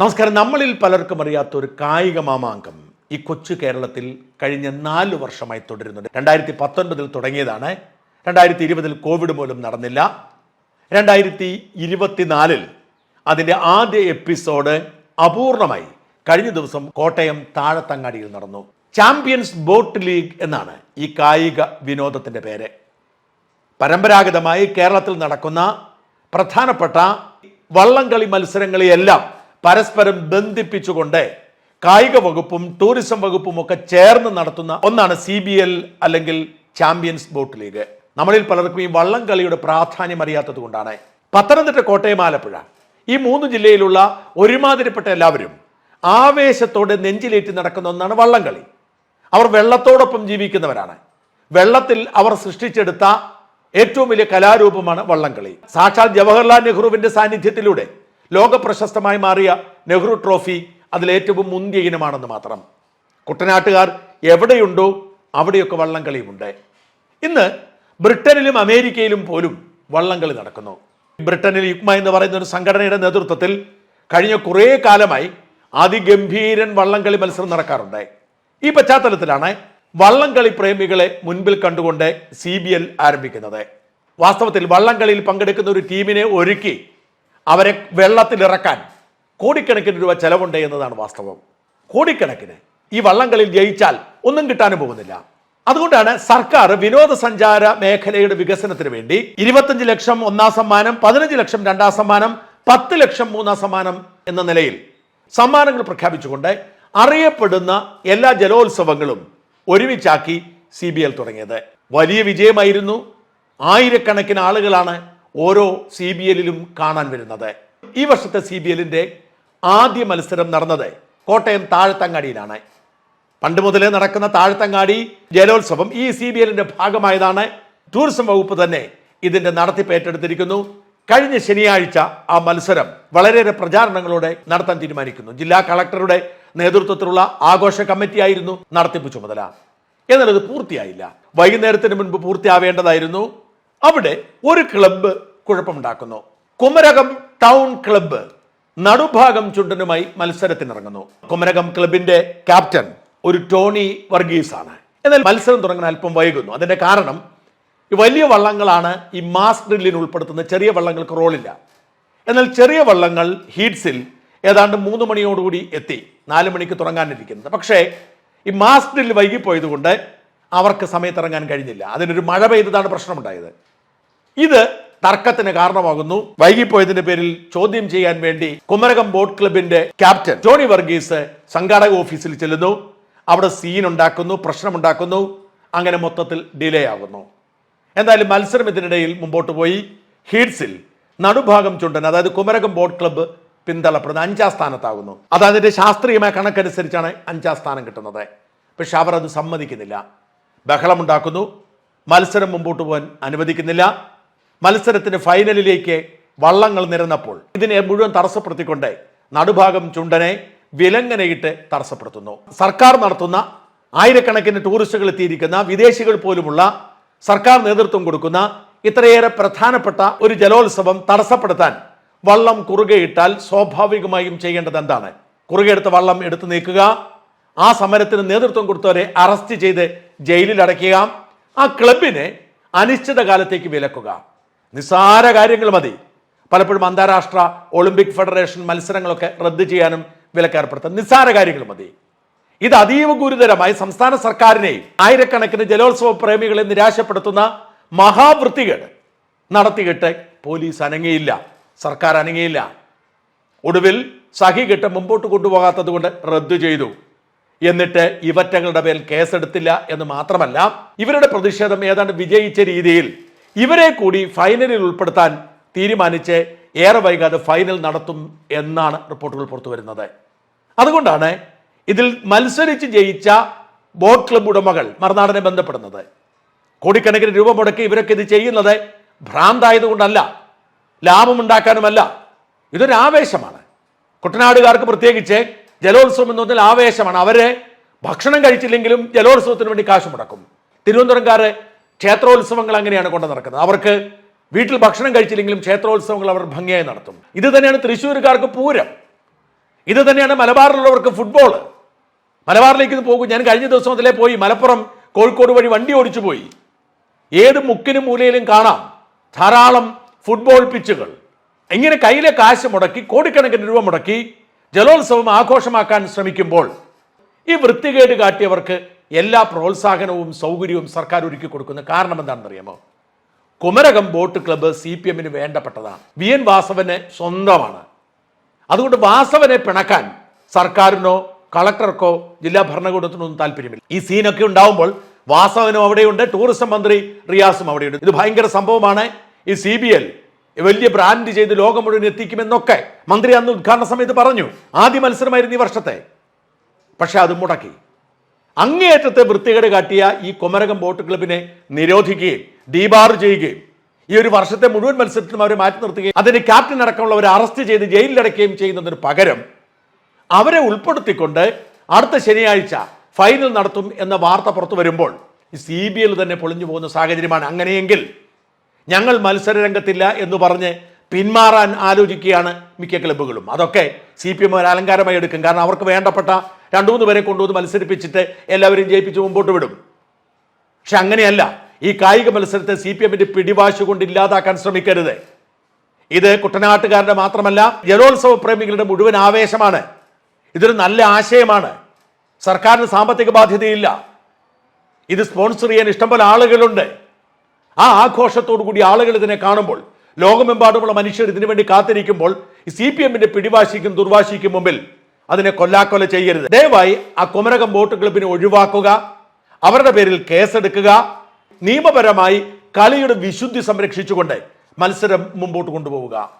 നമസ്കാരം. നമ്മളിൽ പലർക്കും അറിയാത്ത ഒരു കായിക മാമാങ്കം ഈ കൊച്ചു കേരളത്തിൽ കഴിഞ്ഞ നാല് വർഷമായി തുടരുന്നുണ്ട്. രണ്ടായിരത്തി പത്തൊൻപതിൽ തുടങ്ങിയതാണ്. രണ്ടായിരത്തി ഇരുപതിൽ കോവിഡ് മൂലം നടന്നില്ല. രണ്ടായിരത്തി ഇരുപത്തിനാലിൽ അതിന്റെ ആദ്യ എപ്പിസോഡ് അപൂർണമായി കഴിഞ്ഞ ദിവസം കോട്ടയം താഴത്തങ്ങാടിയിൽ നടന്നു. ചാമ്പ്യൻസ് ബോട്ട് ലീഗ് എന്നാണ് ഈ കായിക വിനോദത്തിന്റെ പേര്. പരമ്പരാഗതമായി കേരളത്തിൽ നടക്കുന്ന പ്രധാനപ്പെട്ട വള്ളംകളി മത്സരങ്ങളെയെല്ലാം പരസ്പരം ബന്ധിപ്പിച്ചുകൊണ്ട് കായിക വകുപ്പും ടൂറിസം വകുപ്പും ഒക്കെ ചേർന്ന് നടത്തുന്ന ഒന്നാണ് സി ബി എൽ അല്ലെങ്കിൽ ചാമ്പ്യൻസ് ബോട്ട് ലീഗ് നമ്മളിൽ പലർക്കും ഈ വള്ളം കളിയുടെ പ്രാധാന്യം അറിയാത്തത് കൊണ്ടാണ്. പത്തനംതിട്ട കോട്ടയം ആലപ്പുഴ. ഈ മൂന്ന് ജില്ലയിലുള്ള ഒരുമാതിരിപ്പെട്ട എല്ലാവരും ആവേശത്തോടെ നെഞ്ചിലേറ്റി നടക്കുന്ന ഒന്നാണ് വള്ളംകളി അവർ വെള്ളത്തോടൊപ്പം ജീവിക്കുന്നവരാണ്. വെള്ളത്തിൽ അവർ സൃഷ്ടിച്ചെടുത്ത ഏറ്റവും വലിയ കലാരൂപമാണ് വള്ളംകളി സാക്ഷാൽ ജവഹർലാൽ നെഹ്റുവിന്റെ സാന്നിധ്യത്തിലൂടെ ലോക പ്രശസ്തമായി മാറിയ നെഹ്റു ട്രോഫി അതിലേറ്റവും മുന്തിയ ഇനമാണെന്ന് മാത്രം. കുട്ടനാട്ടുകാർ എവിടെയുണ്ടോ അവിടെയൊക്കെ വള്ളംകളിയുമുണ്ട് ഇന്ന് ബ്രിട്ടനിലും അമേരിക്കയിലും പോലും വള്ളംകളി നടക്കുന്നു. ബ്രിട്ടനിൽ യുക്മ എന്ന് പറയുന്ന ഒരു സംഘടനയുടെ നേതൃത്വത്തിൽ കഴിഞ്ഞ കുറേ കാലമായി അതിഗംഭീരൻ വള്ളംകളി മത്സരം നടക്കാറുണ്ട്. ഈ പശ്ചാത്തലത്തിലാണ് വള്ളംകളി പ്രേമികളെ മുൻപിൽ കണ്ടുകൊണ്ട് സി ആരംഭിക്കുന്നത്. വാസ്തവത്തിൽ വള്ളംകളിയിൽ പങ്കെടുക്കുന്ന ഒരു ടീമിനെ ഒരുക്കി അവരെ വെള്ളത്തിലിറക്കാൻ കോടിക്കണക്കിന് രൂപ ചെലവുണ്ട് എന്നതാണ് വാസ്തവം. കോടിക്കണക്കിന്. ഈ വള്ളംകളിൽ ജയിച്ചാൽ ഒന്നും കിട്ടാനും പോകുന്നില്ല. അതുകൊണ്ടാണ് സർക്കാർ വിനോദസഞ്ചാര മേഖലയുടെ വികസനത്തിന് വേണ്ടി ഇരുപത്തഞ്ച് ലക്ഷം ഒന്നാം സമ്മാനം പതിനഞ്ച് ലക്ഷം രണ്ടാം സമ്മാനം പത്ത് ലക്ഷം മൂന്നാം സമ്മാനം എന്ന നിലയിൽ സമ്മാനങ്ങൾ പ്രഖ്യാപിച്ചുകൊണ്ട് അറിയപ്പെടുന്ന എല്ലാ ജലോത്സവങ്ങളും ഒരുമിച്ചാക്കി സി ബി എൽ തുടങ്ങിയത്. വലിയ വിജയമായിരുന്നു. ആയിരക്കണക്കിന് ആളുകളാണ് ഓരോ സി ബി എല്ലിലും കാണാൻ വരുന്നത്. ഈ വർഷത്തെ സി ബി എല്ലിന്റെ ആദ്യ മത്സരം നടന്നത് കോട്ടയം താഴത്തങ്ങാടിയിലാണ്. പണ്ട് മുതലേ നടക്കുന്ന താഴത്തങ്ങാടി ജലോത്സവം ഈ സി ബി എല്ലിന്റെ ഭാഗമായതാണ്. ടൂറിസം വകുപ്പ് തന്നെ ഇതിന്റെ നടത്തിപ്പ് ഏറ്റെടുത്തിരിക്കുന്നു. കഴിഞ്ഞ ശനിയാഴ്ച ആ മത്സരം വളരെയേറെ പ്രചാരണങ്ങളോടെ നടത്താൻ തീരുമാനിക്കുന്നു. ജില്ലാ കളക്ടറുടെ നേതൃത്വത്തിലുള്ള ആഘോഷ കമ്മിറ്റിയായിരുന്നു നടത്തിപ്പ് ചുമതല. എന്നാൽ അത് പൂർത്തിയായില്ല. വൈകുന്നേരത്തിന് മുൻപ് പൂർത്തിയാവേണ്ടതായിരുന്നു. അവിടെ ഒരു ക്ലബ്ബ് കുഴപ്പമുണ്ടാക്കുന്നു. കുമരകം ടൗൺ ക്ലബ്ബ് നടുഭാഗം ചുണ്ടനുമായി മത്സരത്തിനിറങ്ങുന്നു. കുമരകം ക്ലബിന്റെ ക്യാപ്റ്റൻ ഒരു ടോണി വർഗീസ് ആണ് എന്നാൽ മത്സരം തുടങ്ങാൻ അല്പം വൈകുന്നു. അതിന്റെ കാരണം ഈ വലിയ വള്ളങ്ങളാണ് ഈ മാസ് ഡ്രില്ലിന് ഉൾപ്പെടുത്തുന്ന ചെറിയ വള്ളങ്ങൾക്ക് റോളില്ല എന്നാൽ ചെറിയ വള്ളങ്ങൾ ഹീറ്റ്സിൽ ഏതാണ്ട് മൂന്ന് മണിയോടുകൂടി എത്തി. നാല് മണിക്ക് തുടങ്ങാനിരിക്കുന്നത്. പക്ഷേ ഈ മാസ് ഡ്രില്ല് വൈകിപ്പോയതുകൊണ്ട് അവർക്ക് സമയത്തിറങ്ങാൻ കഴിഞ്ഞില്ല. അതിനൊരു മഴ പെയ്തതാണ് പ്രശ്നമുണ്ടായത്. ഇത് തർക്കത്തിന് കാരണമാകുന്നു. വൈകിപ്പോയതിന്റെ പേരിൽ ചോദ്യം ചെയ്യാൻ വേണ്ടി കുമരകം ബോട്ട് ക്ലബിന്റെ ക്യാപ്റ്റൻ ജോണി വർഗീസ് സംഘാടക ഓഫീസിൽ ചെല്ലുന്നു. അവിടെ സീൻ ഉണ്ടാക്കുന്നു പ്രശ്നമുണ്ടാക്കുന്നു. അങ്ങനെ മൊത്തത്തിൽ ഡിലേ ആകുന്നു എന്തായാലും മത്സരം ഇതിനിടയിൽ മുമ്പോട്ട് പോയി. ഹീഡ്സിൽ നടുഭാഗം ചുണ്ടൻ അതായത് കുമരകം ബോട്ട് ക്ലബ്ബ് പിന്തള്ളപ്പെടുന്ന അഞ്ചാം സ്ഥാനത്താകുന്നു. അത് ശാസ്ത്രീയമായ കണക്കനുസരിച്ചാണ് അഞ്ചാം സ്ഥാനം കിട്ടുന്നത്. പക്ഷെ അവർ അത് സമ്മതിക്കുന്നില്ല. ബഹളമുണ്ടാക്കുന്നു. മത്സരം മുമ്പോട്ട് പോകാൻ അനുവദിക്കുന്നില്ല. മത്സരത്തിന് ഫൈനലിലേക്ക് വള്ളങ്ങൾ നിരന്നപ്പോൾ ഇതിനെ മുഴുവൻ തടസ്സപ്പെടുത്തിക്കൊണ്ട് നടുഭാഗം ചുണ്ടനെ വിലങ്ങനയിട്ട് തടസ്സപ്പെടുത്തുന്നു. സർക്കാർ നടത്തുന്ന ആയിരക്കണക്കിന് ടൂറിസ്റ്റുകൾ എത്തിയിരിക്കുന്ന വിദേശികൾ പോലുമുള്ള സർക്കാർ നേതൃത്വം കൊടുക്കുന്ന ഇത്രയേറെ പ്രധാനപ്പെട്ട ഒരു ജലോത്സവം തടസ്സപ്പെടുത്താൻ വള്ളം കുറുകെയിട്ടാൽ സ്വാഭാവികമായും ചെയ്യേണ്ടത് എന്താണ്? കുറുകെടുത്ത വള്ളം എടുത്തു നീക്കുക ആ സമരത്തിന് നേതൃത്വം കൊടുത്തവരെ അറസ്റ്റ് ചെയ്ത് ജയിലിൽ അടയ്ക്കുക ആ ക്ലബിനെ അനിശ്ചിതകാലത്തേക്ക് വിലക്കുക. നിസ്സാര കാര്യങ്ങൾ മതി. പലപ്പോഴും അന്താരാഷ്ട്ര ഒളിമ്പിക് ഫെഡറേഷൻ മത്സരങ്ങളൊക്കെ റദ്ദ് ചെയ്യാനും വിലക്കേർപ്പെടുത്താൻ നിസ്സാര കാര്യങ്ങൾ മതി. ഇത് അതീവ ഗുരുതരമായി സംസ്ഥാന സർക്കാരിനെയും ആയിരക്കണക്കിന് ജലോത്സവ പ്രേമികളെ നിരാശപ്പെടുത്തുന്ന മഹാവൃത്തികേട് നടത്തിയിട്ട് പോലീസ് അനങ്ങിയില്ല സർക്കാർ അനങ്ങിയില്ല. ഒടുവിൽ സഹികെട്ട് മുമ്പോട്ട് കൊണ്ടുപോകാത്തത് കൊണ്ട് റദ്ദു ചെയ്തു. എന്നിട്ട് ഇവറ്റങ്ങളുടെ പേരിൽ കേസെടുത്തില്ല എന്ന് മാത്രമല്ല ഇവരുടെ പ്രതിഷേധം ഏതാണ്ട് വിജയിച്ച രീതിയിൽ ഇവരെ കൂടി ഫൈനലിൽ ഉൾപ്പെടുത്താൻ തീരുമാനിച്ച് ഏറെ വൈകാതെ ഫൈനൽ നടത്തും എന്നാണ് റിപ്പോർട്ടുകൾ പുറത്തു വരുന്നത്. അതുകൊണ്ടാണ് ഇതിൽ മത്സരിച്ച് ജയിച്ച ബോട്ട് ക്ലബ് ഉടമകൾ മറുനാടനെ ബന്ധപ്പെടുന്നത്. കോടിക്കണക്കിന് രൂപ മുടക്കി ഇവരൊക്കെ ഇത് ചെയ്യുന്നത് ഭ്രാന്തായതുകൊണ്ടല്ല ലാഭമുണ്ടാക്കാനുമല്ല. ഇതൊരു ആവേശമാണ്. കുട്ടനാടുകാർക്ക് പ്രത്യേകിച്ച് ജലോത്സവം എന്ന് പറഞ്ഞാൽ ആവേശമാണ്. അവരെ ഭക്ഷണം കഴിച്ചില്ലെങ്കിലും ജലോത്സവത്തിന് വേണ്ടി കാശ് മുടക്കും. തിരുവനന്തപുരംകാർ ക്ഷേത്രോത്സവങ്ങൾ അങ്ങനെയാണ് കൊണ്ട് നടക്കുന്നത്. അവർക്ക് വീട്ടിൽ ഭക്ഷണം കഴിച്ചില്ലെങ്കിലും ക്ഷേത്രോത്സവങ്ങൾ അവർ ഭംഗിയായി നടത്തും. ഇത് തന്നെയാണ് തൃശ്ശൂരുകാർക്ക് പൂരം. ഇത് തന്നെയാണ് മലബാറിലുള്ളവർക്ക് ഫുട്ബോൾ മലബാറിലേക്ക് പോകും. ഞാൻ കഴിഞ്ഞ ദിവസം അതിലേ പോയി. മലപ്പുറം കോഴിക്കോട് വഴി വണ്ടി ഓടിച്ചു പോയി. ഏത് മുക്കിനും മൂലയിലും കാണാം ധാരാളം ഫുട്ബോൾ പിച്ചുകൾ. ഇങ്ങനെ കയ്യിലെ കാശ് മുടക്കി കോടിക്കണക്കിന് രൂപ മുടക്കി ജലോത്സവം ആഘോഷമാക്കാൻ ശ്രമിക്കുമ്പോൾ ഈ വൃത്തികേട് കാട്ടിയവർക്ക് എല്ലാ പ്രോത്സാഹനവും സൗകര്യവും സർക്കാർ ഒരുക്കി കൊടുക്കുന്ന കാരണം എന്താണെന്നറിയാമോ? Kumarakom boat club C P എമ്മിന് വേണ്ടപ്പെട്ടതാണ്. വി എൻ വാസവന് സ്വന്തമാണ്. അതുകൊണ്ട് വാസവനെ പിണക്കാൻ സർക്കാരിനോ കളക്ടർക്കോ ജില്ലാ ഭരണകൂടത്തിനോ ഒന്നും താല്പര്യമില്ല. ഈ സീനൊക്കെ ഉണ്ടാവുമ്പോൾ വാസവനും അവിടെയുണ്ട് ടൂറിസം മന്ത്രി റിയാസും അവിടെയുണ്ട്. ഇത് ഭയങ്കര സംഭവമാണ്. ഈ സി ബി എൽ വലിയ ബ്രാൻഡ് ചെയ്ത് ലോകം മുഴുവൻ എത്തിക്കുമെന്നൊക്കെ മന്ത്രി അന്ന് ഉദ്ഘാടന സമയത്ത് പറഞ്ഞു. ആദ്യ മത്സരമായിരുന്നു ഈ വർഷത്തെ. പക്ഷെ അത് മുടക്കി. അങ്ങേയറ്റത്തെ വൃത്തികേട് കാട്ടിയ ഈ കുമരകം ബോട്ട് ക്ലബിനെ നിരോധിക്കുകയും ഡീബാർ ചെയ്യുകയും ഈ ഒരു വർഷത്തെ മുഴുവൻ മത്സരത്തിലും അവരെ മാറ്റി നിർത്തുകയും അതിന് ക്യാപ്റ്റൻ അടക്കമുള്ളവരെ അറസ്റ്റ് ചെയ്ത് ജയിലിലടക്കുകയും ചെയ്യുന്നതിന് പകരം അവരെ ഉൾപ്പെടുത്തിക്കൊണ്ട് അടുത്ത ശനിയാഴ്ച ഫൈനൽ നടത്തും എന്ന വാർത്ത പുറത്തു വരുമ്പോൾ സി ബി എൽ തന്നെ പൊളിഞ്ഞു പോകുന്ന സാഹചര്യമാണ്. അങ്ങനെയെങ്കിൽ ഞങ്ങൾ മത്സര രംഗത്തില്ല എന്ന് പറഞ്ഞ് പിന്മാറാൻ ആലോചിക്കുകയാണ് മിക്ക ക്ലബ്ബുകളും അതൊക്കെ സി പി എം ഒരു അലങ്കാരമായി എടുക്കും. കാരണം അവർക്ക് വേണ്ടപ്പെട്ട രണ്ടു മൂന്ന് പേരെ കൊണ്ടുവന്ന് മത്സരിപ്പിച്ചിട്ട് എല്ലാവരും ജയിപ്പിച്ച് മുമ്പോട്ട് വിടും. പക്ഷെ അങ്ങനെയല്ല. ഈ കായിക മത്സരത്തെ സി പി എമ്മിന്റെ പിടിവാശി കൊണ്ട് ഇല്ലാതാക്കാൻ ശ്രമിക്കരുത്. ഇത് കുട്ടനാട്ടുകാരുടെ മാത്രമല്ല ജലോത്സവ പ്രേമികളുടെ മുഴുവൻ ആവേശമാണ്. ഇതൊരു നല്ല ആശയമാണ്. സർക്കാരിന് സാമ്പത്തിക ബാധ്യതയില്ല. ഇത് സ്പോൺസർ ചെയ്യാൻ ഇഷ്ടംപോലെ ആളുകളുണ്ട്. ആ ആഘോഷത്തോടു കൂടി ആളുകൾ ഇതിനെ കാണുമ്പോൾ ലോകമെമ്പാടുമുള്ള മനുഷ്യർ ഇതിനു വേണ്ടി കാത്തിരിക്കുമ്പോൾ സി പി എമ്മിന്റെ പിടിവാശിക്കും ദുർവാശിക്കും മുമ്പിൽ അതിനെ കൊല്ലാക്കൊല ചെയ്യരുത്. ദയവായി ആ കുമരകം ബോട്ട് ക്ലബിനെ ഒഴിവാക്കുക. അവരുടെ പേരിൽ കേസെടുക്കുക. നിയമപരമായി കളിയുടെ വിശുദ്ധി സംരക്ഷിച്ചുകൊണ്ട് മത്സരം മുമ്പോട്ട് കൊണ്ടുപോവുക.